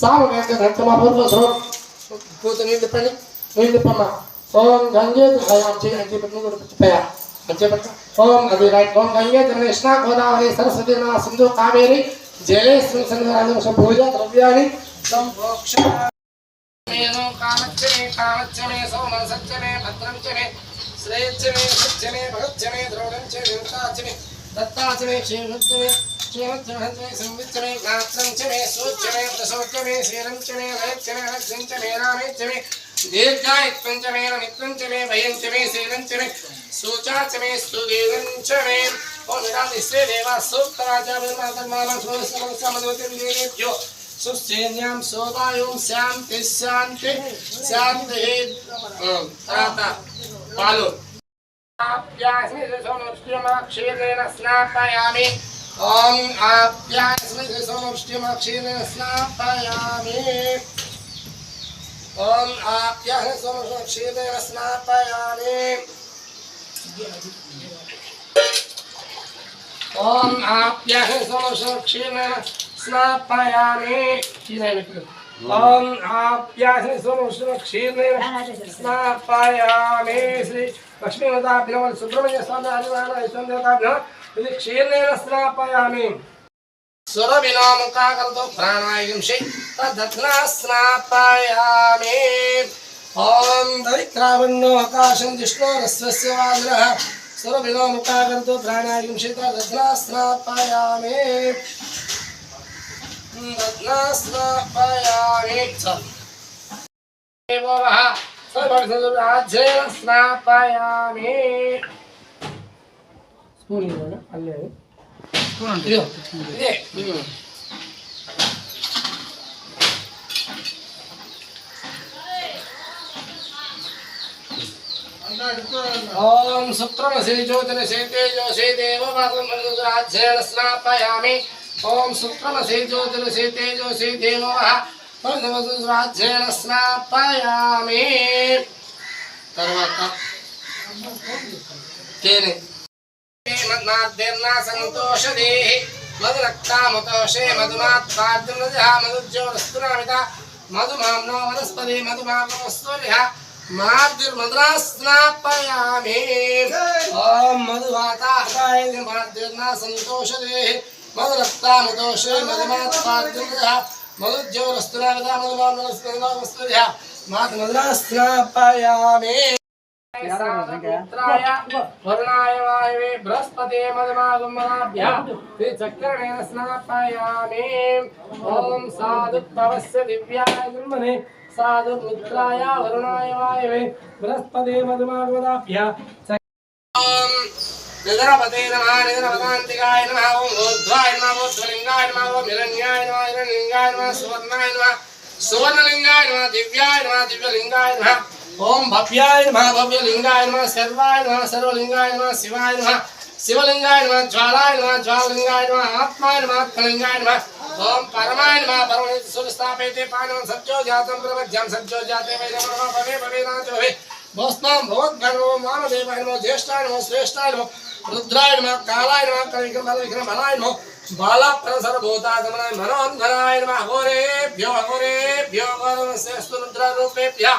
సాగు వేస్తే రక్తమా బోర్లో సో పూత నీళ్ళు తిప్పండి. నీళ్ళు తిప్పమ్మా. ఓం గంగే చేయి అని చెప్పి కూడా పెట్టిపోయా అని చెప్పట ఓం అది రైట్. ఓం గంగే కృష్ణ గోదావరి సరస్వతి నా సింధు కావేరి జలేశ్వరి పూజ ద్రవ్యాన్ని సంభోక్ష. संविच में गात्रं च मे सूच मे प्रसोच मे शीलं च मे लयच्च मे लक्ष्यं च मे रामेच्च मे दीर्घायत्वं च मे नमित्वं च मे भयं च मे शीलं च मे सूचा च मे सुदीर्घं च मे ओम निरादिस्ते देवा सूक्तराजा ब्रह्मात्मानं सुरसमसमदवतिं देवेभ्यो सुसेन्यां सोदायुं शान्ति शान्ति शान्तिः ताता पालो। आप्यास्मि सोनुष्टिमा क्षीरेण स्नापयामि ఆప్యాస్మి సోమృష్టిమక్షీరేణ స్నాపయామి ఓం ఆప్యాస్మి సోమృష్టిమక్షీరేణ స్నాపయామి ఓం ఆప్యాస్మి సోమృష్టిమక్షీరేణ స్నాపయామి ఓం ఆప్యాస్మి సోమృష్టిమక్షీరేణ స్నాపయామి శ్రీ లక్ష్మీనాథాభ్యం సుబ్రహ్మణ్య స్వామి ఆదివారం ఇది క్షీర్ణేన స్నాపయామి. స్వర సురవినాముఖాకరతో ప్రాణాయుంషి తద్నా స్నాపయామి. ఓం దరిద్రావన్నో ఆకాశం జిష్ణోరస్వస్య వాదురః సురవినాముఖాకరతో ప్రాణాయుంషి తద్నా స్నాపయామి. దద్నా స్నాపయామి. దేవో స్నాపయామి స్నాపయామి. స్పూన్ ఇవ్వండి అల్లే ఇదిగో. ఇదే. ఓం జ్యోతిరసే తేజోసే దేవవాసమనురాజ్యేన స్నాపయామి ఓం జ్యోతిరసే తేజోసే దేవవాసమనురాజ్యేన స్నాపయామి తర్వాత తేనె. మద్నాద్యర్నా సంతోషదేహి మధురక్తాముతోషే మధుమాత్పాద్యమృజः మధుజ్యోరస్తునామిత మధుమామ్నో వనస్పతి మధుమామస్తూర్యः మార్దిర్మధురా ఓం మధువాతాహతాయ మార్దిర్నా సంతోషదేహి మధురక్తాముతోషే మధుమాత్పాద్యమృజः మధుజ్యోరస్తునామిత మధుమామ్నోస్తూర్యः మాతృమధురా స్నాపయామి వరుణాయ వాయవే బృహస్పతే మదమాగుమనాభ్య శ్రీ చక్రణేన స్నాపయామి. ఓం సాధు తవస్య దివ్యాయ బ్రహ్మణే సాధు మిత్రాయ వరుణాయ వాయవే బృహస్పతే మదమాగుమనాభ్య ఓం నిద్రపతే నమ నిద్రపదాంతికాయ నమ. ఓం ఊర్ధ్వాయ నమ ఊర్ధ్వలింగాయ నమ ఓం హిరణ్యాయ నమ హిరణ్యలింగాయ నమ సువర్ణాయ నమ సువర్ణలింగాయ నమ దివ్యాయ నమ దివ్యలింగాయ నమ. ఓం భవ్యాయ నమ భవ్యలింగాయ నమ సర్వాయ నమ సర్వలింగాయ నమ శివాయ నమ శివలింగాయ నమ జ్వాలాయ నమ జ్వాలలింగాయ నమ ఆత్మాయ నమ ఆత్మలింగాయ నమ. ఓం పరమాయ నమ పరమేశ్వర స్థాపయతే పానం సత్యో జాతం ప్రవజ్యం సత్యో జాతే వై నమ భవే భవే నాథ భవే భోస్మాం భగవద్గణో మానదేవాయ నమో జ్యేష్ఠాయ నమో శ్రేష్ఠాయ నమో రుద్రాయ నమ కాలాయ నమ కలివిక్రమ బలవిక్రమ బలాయ నమో బాలప్రసరభూతాగమనాయ మనోన్ధరాయ నమ అఘోరేభ్యో అఘోరేభ్యో గౌరవశ్రేష్ఠ రుద్రరూపేభ్యः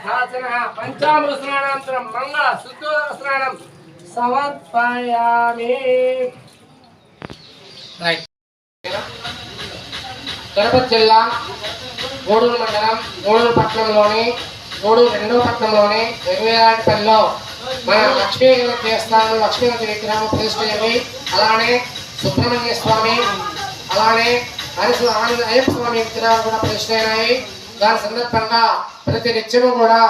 ఫల్నిర్యాలాసానో పంచామృత మంగళ శుద్ధోదక స్నానం సమర్పయామి తిరుపతి జిల్లా గూడూరు మండలం గూడూరు పట్టణంలోని గూడూరు రెండో పట్టణంలోని వెంగవేరాడిపల్లిలో మన లక్ష్మీ దేవస్థానం లక్ష్మీగణ విగ్రహం ప్రతిష్ఠ అలానే సుబ్రహ్మణ్య స్వామి అలానే హరిసు ఆనంద అయ్యప్ప స్వామి విగ్రహాలు కూడా ప్రతిష్ఠ అయినాయి దాని సందర్భంగా ప్రతి నిత్యము కూడా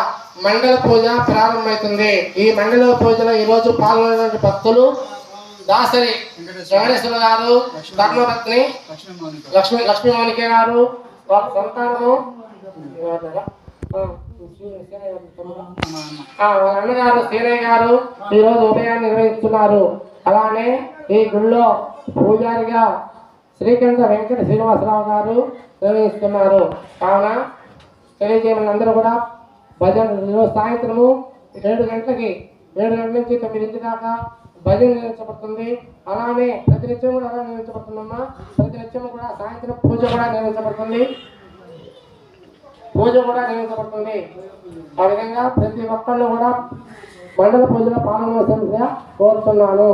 మండల పూజ ప్రారంభమవుతుంది ఈ మండల పూజలో ఈ రోజు పాల్గొనే భక్తులు దాసరి వెంకటేశ్వర గారు ధర్మపత్ని లక్ష్మీ లక్ష్మీ మౌనిక గారు వారి సంతానము అన్నగారు సీనయ్య గారు ఈరోజు ఉదయాన్ని నిర్వహిస్తున్నారు. అలానే ఈ గుళ్ళో పూజారిగా శ్రీకంఠ వెంకట శ్రీనివాసరావు గారు నిర్వహిస్తున్నారు. కావున తెలియజేయమని అందరూ కూడా భజన సాయంత్రము ఏడు గంటలకి ఏడు గంటల నుంచి తొమ్మిదింటి దాకా భజన నిర్వహించబడుతుంది. అలానే ప్రతి నిత్యం కూడా అలా నిర్వహించబడుతుందమ్మా ప్రతి నిత్యం కూడా సాయంత్రం పూజ కూడా నిర్వహించబడుతుంది. పూజ కూడా నిర్వహించబడుతుంది. ఆ విధంగా ప్రతి ఒక్కళ్ళు కూడా మండల పూజలో పాల్గొనవలసిందిగా కోరుతున్నాను.